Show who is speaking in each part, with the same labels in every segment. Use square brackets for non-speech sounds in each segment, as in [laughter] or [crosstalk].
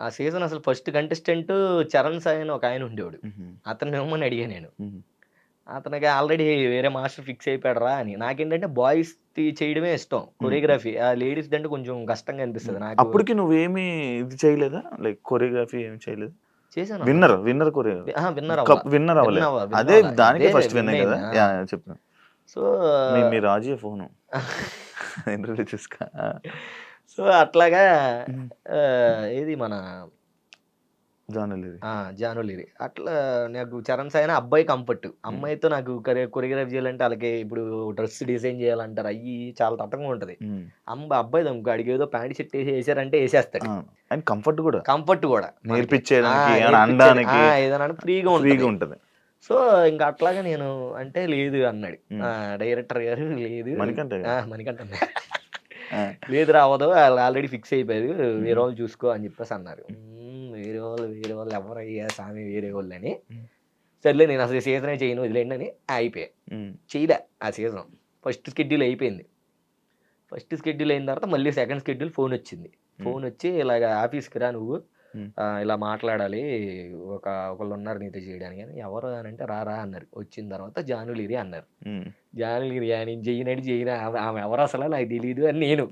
Speaker 1: ఆ సీజన్ అసలు first contestant Charan Sai అని ఒక ఆయన ఉండేవాడు. అతను ఏమని అడిగా నేను. అతనికి ఆల్రెడీ వేరే మాస్టర్ ఫిక్స్ అయిపోయాడు రా అని. నాకేంటంటే బాయ్స్ చేయడమే ఇష్టం. కొరియోగ్రఫీ. ఆ లేడీస్ అంటే కొంచెం కష్టంగా అనిపిస్తుంది నాకు.
Speaker 2: అప్పటికి నువ్వేమి ఇది చేయలేదా? లైక్ కొరియోగ్రఫీ ఏమి చేయలేదు?
Speaker 1: చేశాను.
Speaker 2: Winner winner choreography.
Speaker 1: Winner
Speaker 2: winner అవ్వలేదు. అదే. దానికి ఫస్ట్
Speaker 1: win
Speaker 2: విన్ కదా
Speaker 1: సో
Speaker 2: మీ మీ రాజీ ఫోను. ఇంటర్వ్యూ [laughs] చూసుకో.
Speaker 1: సో అట్లాగా ఏది మన జానులిరి అట్లా నాకు చరణ్ సాయి అబ్బాయి కంఫర్ట్. అమ్మాయితో నాకు కొరియోగ్రఫీ చేయాలంటే వాళ్ళకి ఇప్పుడు డ్రెస్ డిజైన్ చేయాలంటారు అయ్యి చాలా తతంగా ఉంటది. అమ్మ అబ్బాయి దమ్ముకు అడిగి ఏదో ప్యాంట్ షర్ట్ వేసి వేసారంటే వేసేస్తాడు.
Speaker 2: అండ్ కంఫర్ట్ కూడా.
Speaker 1: కంఫర్ట్ కూడా.
Speaker 2: నేర్పించేదానికి
Speaker 1: ఏదైనా ఫ్రీగా
Speaker 2: ఫ్రీగా
Speaker 1: ఉంటుంది. సో ఇంకా అట్లాగా నేను అంటే లేదు అన్నాడు. డైరెక్టర్ గారు లేదు.
Speaker 2: మణికంఠ
Speaker 1: మణికంఠ లేదు రావదు వాళ్ళు ఆల్రెడీ ఫిక్స్ అయిపోయారు. వేరే వాళ్ళు చూసుకో అని చెప్పేసి అన్నారు. వేరే వాళ్ళు వేరే వాళ్ళు ఎవరయ్యా స్వామి వేరే వాళ్ళు అని. సర్లే నేను అసలు సీజనే చేయను వదిలేండి అని అయిపోయా.
Speaker 2: మ్మ్.
Speaker 1: చేయలే ఆ సీజన్. ఫస్ట్ స్కెడ్యూల్ అయిపోయింది. ఫస్ట్ స్కెడ్యూల్ అయిన తర్వాత మళ్ళీ సెకండ్ స్కెడ్యూల్ ఫోన్ వచ్చింది. ఫోన్ వచ్చి ఇలాగ ఆఫీస్కి రా నువ్వు. ఇలా మాట్లాడాలి. ఒక ఒకళ్ళు ఉన్నారు నీతో చేయడానికి అని. ఎవరు అని అంటే రా రా అన్నారు. వచ్చిన తర్వాత జానులిరి అన్నారు. జానులిరి నేను చేయనని చేయను ఆమె ఎవరు అసలు? నాకు తెలియదు అని నేను.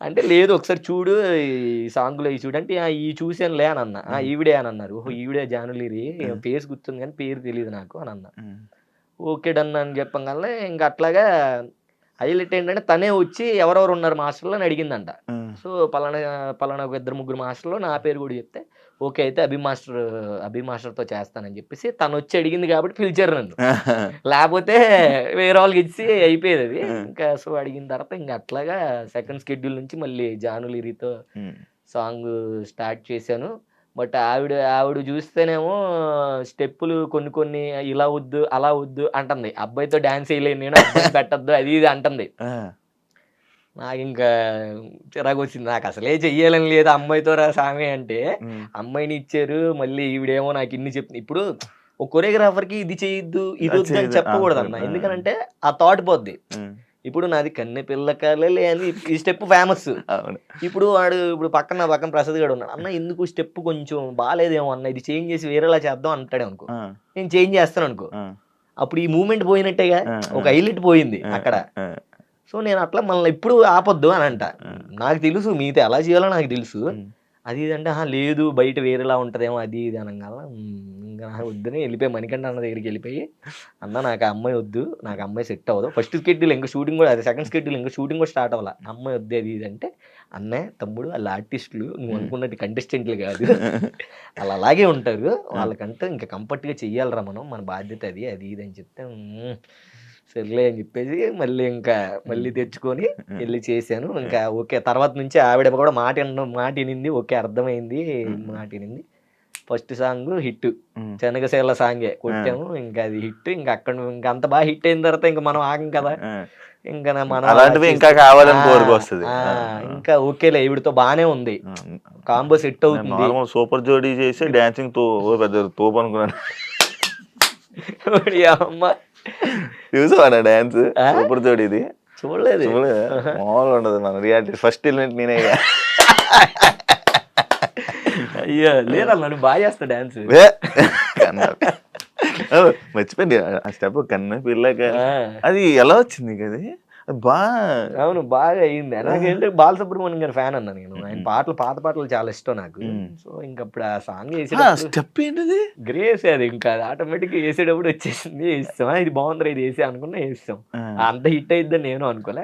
Speaker 1: అంటే లేదు ఒకసారి చూడు ఈ సాంగ్లో ఈ చూడు అంటే "ఆ, ఈ చూసానులే అని అన్న. "ఆ, ఈవిడే అని అన్నారు. ఓహో ఈవిడే జానులిరి. పేరు గుర్తుంది కానీ పేరు తెలియదు నాకు అని అన్న. ఓకే డన్ అని చెప్పగానే ఇంకా అట్లాగా హైలైట్ ఏంటంటే తనే వచ్చి ఎవరెవరు ఉన్నారు మాస్టర్లో అని అడిగిందంట. సో పలానా పలానా ఒక ఇద్దరు ముగ్గురు మాస్టర్లో నా పేరు కూడా చెప్తే ఓకే అయితే అభి మాస్టర్ అభి మాస్టర్తో చేస్తానని చెప్పేసి తను వచ్చి అడిగింది కాబట్టి పిలిచారు నన్ను. [laughs] లేకపోతే వేరే వాళ్ళకి ఇచ్చి అయిపోయేది అది. ఇంకా సో అడిగిన తర్వాత ఇంకా అట్లాగా సెకండ్ స్కెడ్యూల్ నుంచి మళ్ళీ జానులిరితో
Speaker 2: మ్మ్.
Speaker 1: సాంగ్ స్టార్ట్ చేశాను. బట్ ఆవిడ ఆవిడ చూస్తేనేమో స్టెప్పులు కొన్ని కొన్ని ఇలా వద్దు అలా వద్దు అంటుంది. అబ్బాయితో డాన్స్ వేయలేను నేను పెట్టద్దు అది ఇది అంటుంది. నాకు ఇంకా చిరాకు వచ్చింది నాకు అసలే చెయ్యాలని లేదు అమ్మాయితో రా సామి అంటే.
Speaker 2: మ్మ్.
Speaker 1: అమ్మాయిని ఇచ్చారు మళ్ళీ ఈవిడేమో నాకు ఇన్ని చెప్తుంది ఇప్పుడు ఒక కొరియోగ్రాఫర్కి ఇది చేయొద్దు ఇది వద్దు అని. చెప్పకూడదు అన్న
Speaker 2: ఆ.
Speaker 1: ఎందుకంటే ఆ థాట్ పోద్ది. ఇప్పుడు నాది కన్నె పిల్ల కలలే అని ఈ స్టెప్ ఫేమస్. ఇప్పుడు వాడు ఇప్పుడు పక్కన పక్కన ప్రసాద్ గడు ఉన్నాడు. అన్న ఎందుకు స్టెప్ కొంచెం బాగాలేదేమో అన్న ఇది చేంజ్ చేసి వేరేలా చేద్దాం అంటాడు అనుకో. నేను చేంజ్ చేస్తాను అనుకో. అప్పుడు ఈ మూమెంట్ పోయినట్టేగా ఒక హైలైట్ పోయింది అక్కడ. సో నేను అట్లా మళ్ళీ ఇప్పుడు ఆపొద్దు అని అంట. నాకు తెలుసు మీతో ఎలా చేయాలో నాకు తెలుసు. అది ఇది అంటే "ఆహా, లేదు బయట వేరేలా ఉంటదేమో అది ఇది అనగాల ఇంకా నాకు వద్దని వెళ్ళిపోయి మణికంఠ అన్న దగ్గరికి వెళ్ళిపోయి అన్న నాకు అమ్మాయి వద్దు నాకు అమ్మాయి సెట్ అవ్వదు. ఫస్ట్ స్కెడ్యూల్ ఇంకా షూటింగ్ కూడా అది సెకండ్ స్కెడ్యూల్ ఇంకా షూటింగ్ కూడా స్టార్ట్ అవ్వాలి. అమ్మాయి వద్దు అది ఇది అంటే అన్నయ్య తమ్ముడు వాళ్ళ ఆర్టిస్టులు నువ్వు అనుకున్నట్టు కంటెస్టెంట్లు కాదు. [laughs] వాళ్ళు అలాగే ఉంటారు. వాళ్ళకంటే ఇంకా కంఫర్ట్గా చెయ్యాలిరా మనం మన బాధ్యత అది అది ఇది అని చెప్తే "మ్మ్, సర్లే అని చెప్పేసి మళ్ళీ ఇంకా మళ్ళీ తెచ్చుకొని వెళ్ళి చేశాను. ఇంకా ఓకే తర్వాత నుంచి ఆవిడ కూడా మాట మాట వినింది ఓకే అర్థమైంది. మాట వినింది ఫస్ట్ సాంగ్ హిట్. శనగశీల సాంగే కొట్టాము. ఇంకా అది హిట్. ఇంకా అక్కడ ఇంకా అంత బాగా హిట్ అయిన తర్వాత ఇంకా మనం ఆగం కదా. ఇంకా మనం
Speaker 2: అలాంటివి ఇంకా కావాలని
Speaker 1: ఇంకా ఓకేలే ఈవిడతో బాగానే ఉంది. కాంబో సెట్ అవుతుంది.
Speaker 2: సూపర్ జోడీ చేసి [laughs] డాన్సింగ్తో పెద్ద తోపు అనుకున్నాను.
Speaker 1: అమ్మ.
Speaker 2: చూసావా డాన్స్? సూపర్ జోడీది
Speaker 1: చూడలేదు.
Speaker 2: చూడలేదా? మామూలుగా ఉండదు మన రియాలిటీ ఫస్ట్ ఎలిమెంట్ నేనే.
Speaker 1: అయ్యో లేదన్నా నువ్వు బాగా చేస్తా డాన్స్.
Speaker 2: మర్చిపోయింది ఆ స్టెప్ కన్నా పిల్లక అది ఎలా వచ్చింది అది? బా
Speaker 1: అవును బాగా అయింది. నాకేంటే బాలసుబ్రహ్మణ్యం గారి ఫ్యాన్ అన్నా నేను. ఆయన పాటలు పాత పాటలు చాలా ఇష్టం నాకు. సో ఇంక అప్పుడు ఆ సాంగ్ వేసేటప్పుడు
Speaker 2: స్టెప్ ఏంటిది?
Speaker 1: గ్రేస్ అది ఇంకా ఆటోమేటిక్ వేసేటప్పుడు వచ్చేసింది. ఇస్తాం ఇది బాగుంది ఇది వేసే అనుకున్నా వేస్తాం. అంత హిట్ అయిద్దని నేను అనుకోలే.